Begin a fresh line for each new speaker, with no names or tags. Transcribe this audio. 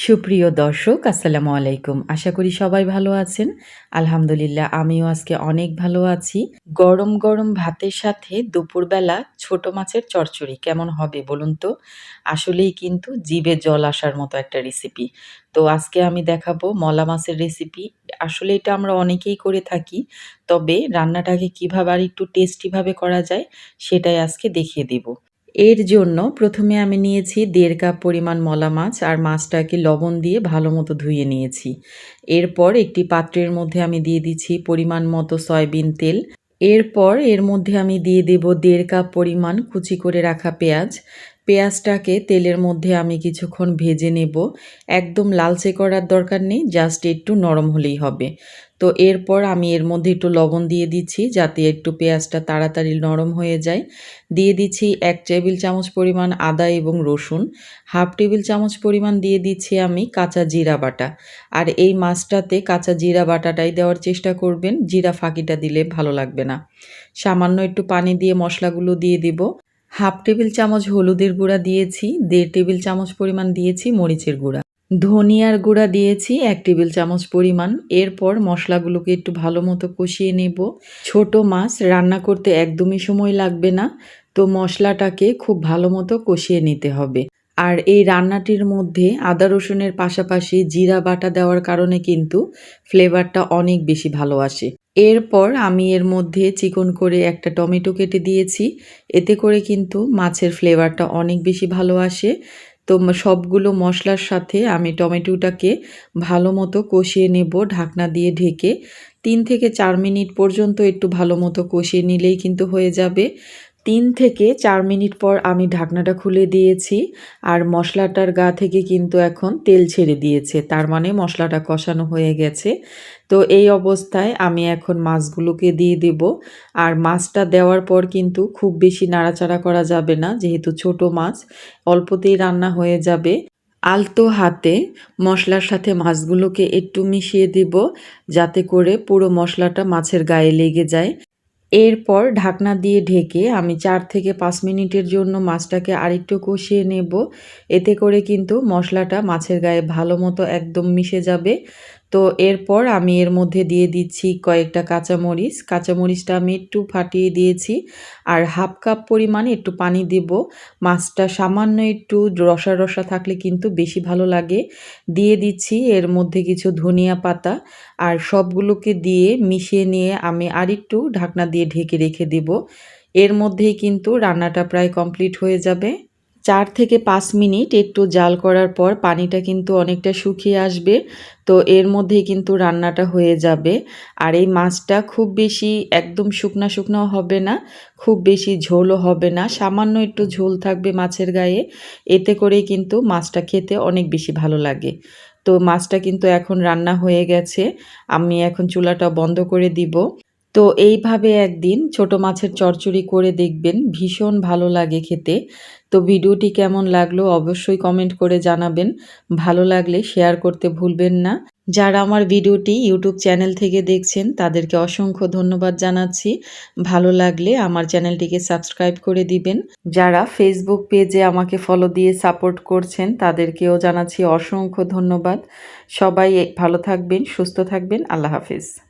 সুপ্রিয় দর্শক, আসসালামু আলাইকুম। আশা করি সবাই ভালো আছেন। আলহামদুলিল্লাহ, আমিও আজকে অনেক ভালো আছি। গরম গরম ভাতের সাথে দুপুরবেলা ছোট মাছের চচ্চড়ি কেমন হবে বলুন তো? আসলেই কিন্তু জিভে জল আসার মতো একটা রেসিপি তো আজকে আমি দেখাবো মলা মাছের রেসিপি আসলে এটা আমরা অনেকেই করে থাকি। তবে রান্নাটাকে কীভাবে আর একটু টেস্টিভাবে করা যায়, সেটাই আজকে দেখিয়ে দিব। এর জন্য প্রথমে আমি নিয়েছি দেড় কাপ পরিমাণ মলা মাছ আর মাছটাকে লবণ দিয়ে ভালো মতো ধুয়ে নিয়েছি। এরপর একটি পাত্রের মধ্যে আমি দিয়ে দিচ্ছি পরিমাণ মতো সয়াবিন তেল। এরপর এর মধ্যে আমি দিয়ে দেব দেড় কাপ পরিমাণ কুচি করে রাখা পেঁয়াজ। পেঁয়াজটাকে তেলের মধ্যে আমি কিছুক্ষণ ভেজে নেব। একদম লালচে করার দরকার নেই জাস্ট একটু নরম হলেই হবে। তো এরপর আমি এর মধ্যে একটু লবণ দিয়ে দিচ্ছি, যাতে একটু পেঁয়াজটা তাড়াতাড়ি নরম হয়ে যায়। দিয়ে দিচ্ছি এক টেবিল চামচ পরিমাণ আদা এবং রসুন। হাফ টেবিল চামচ পরিমাণ দিয়ে দিচ্ছি আমি কাঁচা জিরা বাটা। আর এই মাছটাতে কাঁচা জিরা বাটাটাই দেওয়ার চেষ্টা করবেন, জিরা ফাঁকিটা দিলে ভালো লাগবে না। সামান্য একটু পানি দিয়ে মশলাগুলো দিয়ে দিব। হাফ টেবিল চামচ হলুদের গুঁড়া দিয়েছি, দেড় টেবিল চামচ পরিমাণ দিয়েছি মরিচের গুঁড়া। ধনিয়ার গুঁড়া দিয়েছি, এক টেবিল চামচ পরিমাণ। এরপর মশলাগুলোকে একটু ভালো মতো কষিয়ে নেব। ছোট মাছ রান্না করতে একদমই সময় লাগবে না, তো মশলাটাকে খুব ভালো মতো কষিয়ে নিতে হবে। আর এই রান্নাটির মধ্যে আদা রসুনের পাশাপাশি জিরা বাটা দেওয়ার কারণে কিন্তু ফ্লেভারটা অনেক বেশি ভালো আসে। এরপর আমি এর মধ্যে চিকন করে একটা টমেটো কেটে দিয়েছি। এতে করে কিন্তু মাছের ফ্লেভারটা অনেক বেশি ভালো আসে। তো সবগুলো মশলার সাথে আমি টমেটোটাকে ভালো মতো কষিয়ে নেব ঢাকনা দিয়ে ঢেকে। তিন থেকে চার মিনিট পর্যন্ত একটু ভালো মতো কষিয়ে নিলেই কিন্তু হয়ে যাবে। তিন থেকে চার মিনিট পর আমি ঢাকনাটা খুলে দিয়েছি আর মশলাটার গা থেকে কিন্তু এখন তেল ছেড়ে দিয়েছে, তার মানে মশলাটা কষানো হয়ে গেছে। তো এই অবস্থায় আমি এখন মাছগুলোকে দিয়ে দেব আর মাছটা দেওয়ার পর কিন্তু খুব বেশি নাড়াচাড়া করা যাবে না, যেহেতু ছোট মাছ, অল্পতেই রান্না হয়ে যাবে। আলতো হাতে মশলার সাথে মাছগুলোকে একটু মিশিয়ে দিব, যাতে করে পুরো মশলাটা মাছের গায়ে লেগে যায়। এরপর ঢাকনা দিয়ে ঢেকে আমি চার থেকে পাঁচ মিনিটের জন্য মাছটাকে আরেকটু কষিয়ে নেব। এতে করে কিন্তু মশলাটা মাছের গায়ে ভালো মতো একদম মিশে যাবে। তো এরপর আমি এর মধ্যে দিয়ে দিচ্ছি কয়েকটা কাঁচামরিচ। কাঁচামরিচটা আমি একটু ফাটিয়ে দিয়েছি আর হাফ কাপ পরিমাণে একটু পানি দেব। মাছটা সামান্য একটু রসা রসা থাকলে কিন্তু বেশি ভালো লাগে। দিয়ে দিচ্ছি এর মধ্যে কিছু ধনিয়া পাতা আর সবগুলোকে দিয়ে মিশিয়ে নিয়ে আমি আরেকটু ঢাকনা দিয়ে ঢেকে রেখে দেব। এর মধ্যেই কিন্তু রান্নাটা প্রায় কমপ্লিট হয়ে যাবে। চার থেকে পাঁচ মিনিট একটু জাল করার পর পানিটা কিন্তু অনেকটা শুকিয়ে আসবে। তো এর মধ্যেই কিন্তু রান্নাটা হয়ে যাবে। আর এই মাছটা খুব বেশি একদম শুকনা শুকনাও হবে না, খুব বেশি ঝোলও হবে না। সামান্য একটু ঝোল থাকবে মাছের গায়ে। এতে করেই কিন্তু মাছটা খেতে অনেক বেশি ভালো লাগে। তো মাছটা কিন্তু এখন রান্না হয়ে গেছে। আমি এখন চুলাটা বন্ধ করে দিব। তো এইভাবে একদিন ছোট মাছের চচ্চড়ি করে দেখবেন, ভীষণ ভালো লাগে খেতে। তো ভিডিওটি কেমন লাগল অবশ্যই কমেন্ট করে জানাবেন। ভালো লাগলে শেয়ার করতে ভুলবেন না। যারা আমার ভিডিওটি ইউটিউব চ্যানেল থেকে দেখছেন, তাদেরকে অসংখ্য ধন্যবাদ জানাচ্ছি। ভালো লাগলে আমার চ্যানেলটিকে সাবস্ক্রাইব করে দিবেন। যারা ফেসবুক পেজে আমাকে ফলো দিয়ে সাপোর্ট করছেন, তাদেরকেও জানাচ্ছি অসংখ্য ধন্যবাদ। সবাই ভালো থাকবেন, সুস্থ থাকবেন। আল্লাহ হাফিজ।